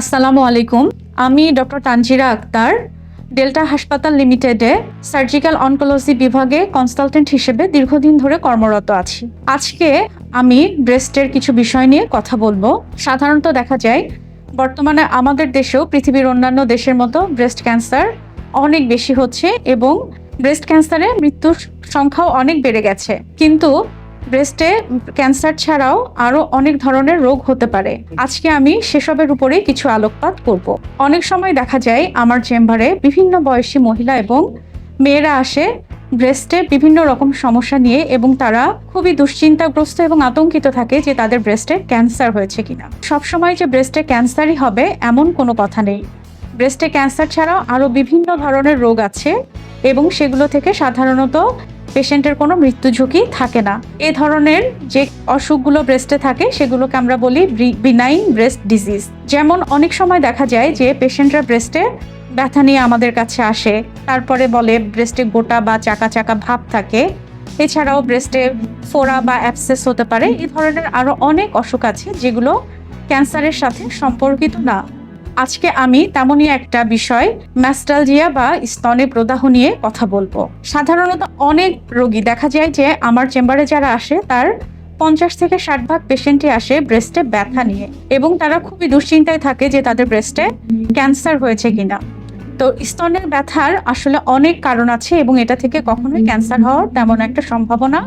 আসসালামু আলাইকুম। আমি ডক্টর তানজিরা আক্তার, ডেল্টা হাসপাতাল লিমিটেডে সার্জিক্যাল অনকোলজি বিভাগে কনসালটেন্ট হিসেবে দীর্ঘদিন ধরে কর্মরত আছি। আজকে আমি ব্রেস্টের কিছু বিষয় নিয়ে কথা বলব। সাধারণত দেখা যায়, বর্তমানে আমাদের দেশেও পৃথিবীর অন্যান্য দেশের মতো ব্রেস্ট ক্যান্সার অনেক বেশি হচ্ছে এবং ব্রেস্ট ক্যান্সারে মৃত্যুর সংখ্যাও অনেক বেড়ে গেছে। কিন্তু ব্রেস্টে ক্যান্সার ছাড়াও আরও অনেক ধরনের রোগ হতে পারে। আজকে আমি সেসবের উপরে কিছু আলোকপাত করব। অনেক সময় দেখা যায় আমার চেম্বারে বিভিন্ন বয়সী মহিলা এবং মেয়েরা আসে ব্রেস্টে বিভিন্ন রকম সমস্যা নিয়ে এবং তারা খুবই দুশ্চিন্তাগ্রস্ত এবং আতঙ্কিত থাকে যে তাদের ব্রেস্টে ক্যান্সার হয়েছে কিনা। সবসময় যে ব্রেস্টে ক্যান্সারই হবে এমন কোনো কথা নেই। ব্রেস্টে ক্যান্সার ছাড়াও আরও বিভিন্ন ধরনের রোগ আছে এবং সেগুলো থেকে সাধারণত পেশেন্টের কোনো মৃত্যু ঝুঁকি থাকে না। এ ধরনের যে অসুখগুলো ব্রেস্টে থাকে, সেগুলোকে আমরা বলি বিনাইন ব্রেস্ট ডিজিজ যেমন অনেক সময় দেখা যায় যে পেশেন্টরা ব্রেস্টে ব্যথা নিয়ে আমাদের কাছে আসে, তারপরে বলে ব্রেস্টে গোটা বা চাকা চাকা ভাব থাকে। এছাড়াও ব্রেস্টে ফোড়া বা অ্যাপসেস হতে পারে। এই ধরনের আরও অনেক অসুখ আছে যেগুলো ক্যান্সারের সাথে সম্পর্কিত না। আজকে আমি তেমনই একটা বিষয় ম্যাস্টালজিয়া বা স্তনে প্রদাহ নিয়ে কথা বলব। সাধারণত অনেক রোগী দেখা যায় যে আমার চেম্বারে যারা আসে, তার পঞ্চাশ থেকে ষাট ভাগ পেশেন্টই আসে ব্রেস্টে ব্যথা নিয়ে এবং তারা খুবই দুশ্চিন্তায় থাকে যে তাদের ব্রেস্টে ক্যান্সার হয়েছে কিনা। তো স্তনের ব্যথার আসলে অনেক কারণ আছে এবং এটা থেকে কখনোই ক্যান্সার হওয়ার তেমন একটা সম্ভাবনা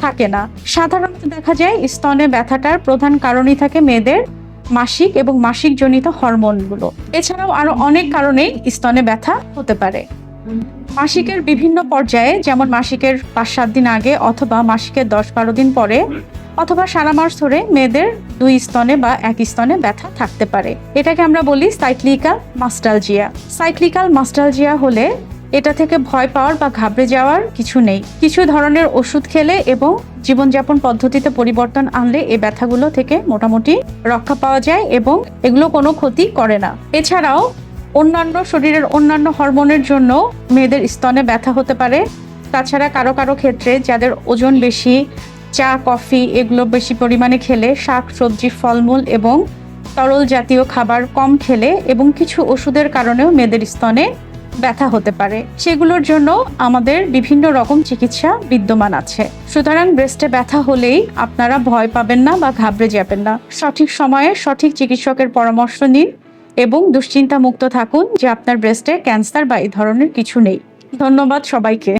থাকে না। সাধারণত দেখা যায় স্তনে ব্যথাটার প্রধান কারণই থাকে মেয়েদের মাসিক এবং মাসিক জনিত হরমোনগুলো। এছাড়াও আরও অনেক কারণেই স্তনে ব্যথা হতে পারে। মাসিকের বিভিন্ন পর্যায়ে, যেমন মাসিকের পাঁচ সাত দিন আগে অথবা মাসিকের দশ বারো দিন পরে, অথবা সারা মাস ধরে মেয়েদের দুই স্তনে বা এক স্তনে ব্যথা থাকতে পারে। এটাকে আমরা বলি সাইক্লিকাল মাস্টালজিয়া। সাইক্লিকাল মাস্টালজিয়া হলে এটা থেকে ভয় পাওয়ার বা ঘাবড়ে যাওয়ার কিছু নেই। কিছু ধরনের ওষুধ খেলে এবং জীবনযাপন পদ্ধতিতে পরিবর্তন আনলে এই ব্যথাগুলো থেকে মোটামুটি রক্ষা পাওয়া যায় এবং এগুলো কোনো ক্ষতি করে না। এছাড়াও, অন্যান্য শরীরের অন্যান্য হরমোনের জন্য মেয়েদের স্তনে ব্যথা হতে পারে। তাছাড়া কারও কারও ক্ষেত্রে যাদের ওজন বেশি, চা, কফি এগুলো বেশি পরিমাণে খেলে শাক, সবজি, ফলমূল এবং তরল জাতীয় খাবার কম খেলে এবং কিছু ওষুধের কারণেও মেয়েদের স্তনে ব্যথা হতে পারে। সেগুলোর জন্য আমাদের বিভিন্ন রকম চিকিৎসা বিদ্যমান আছে। সুতরাং ব্রেস্টে ব্যথা হলেই আপনারা ভয় পাবেন না বা ঘাবড়ে যাবেন না। সঠিক সময়ে সঠিক চিকিৎসকের পরামর্শ নিন এবং দুশ্চিন্তা মুক্ত থাকুন যে আপনার ব্রেস্টে ক্যান্সার বা এই ধরনের কিছু নেই। ধন্যবাদ সবাইকে।